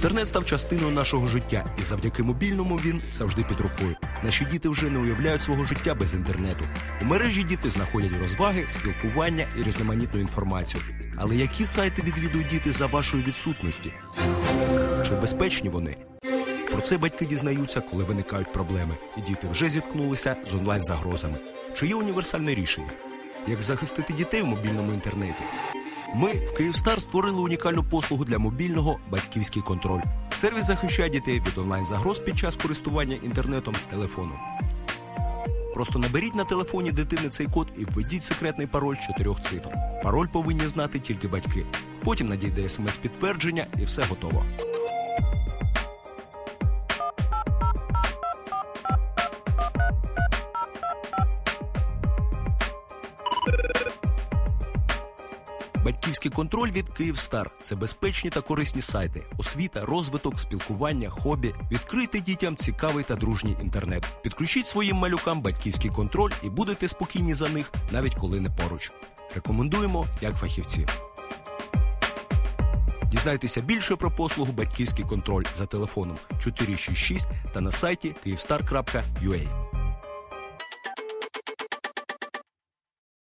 Інтернет став частиною нашого життя, і завдяки мобільному він завжди під рукою. Наші діти вже не уявляють свого життя без інтернету. У мережі діти знаходять розваги, спілкування і різноманітну інформацію. Але які сайти відвідують діти за вашої відсутності? Чи безпечні вони? Про це батьки дізнаються, коли виникають проблеми, і діти вже зіткнулися з онлайн-загрозами. Чи є універсальне рішення? Як захистити дітей в мобільному інтернеті? Ми в Київстар створили унікальну послугу для мобільного батьківський контроль. Сервіс захищає дітей від онлайн-загроз під час користування інтернетом з телефону. Просто наберіть на телефоні дитини цей код і введіть секретний пароль з чотирьох цифр. Пароль повинні знати тільки батьки. Потім надійде смс-підтвердження і все готово. Батьківський контроль від Київстар це безпечні та корисні сайти, освіта, розвиток, спілкування, хобі. Відкрийте дітям цікавий та дружній інтернет. Підключіть своїм малюкам батьківський контроль і будете спокійні за них, навіть коли не поруч. Рекомендуємо як фахівці. Дізнайтеся більше про послугу батьківський контроль за телефоном 466 та на сайті kyivstar.ua.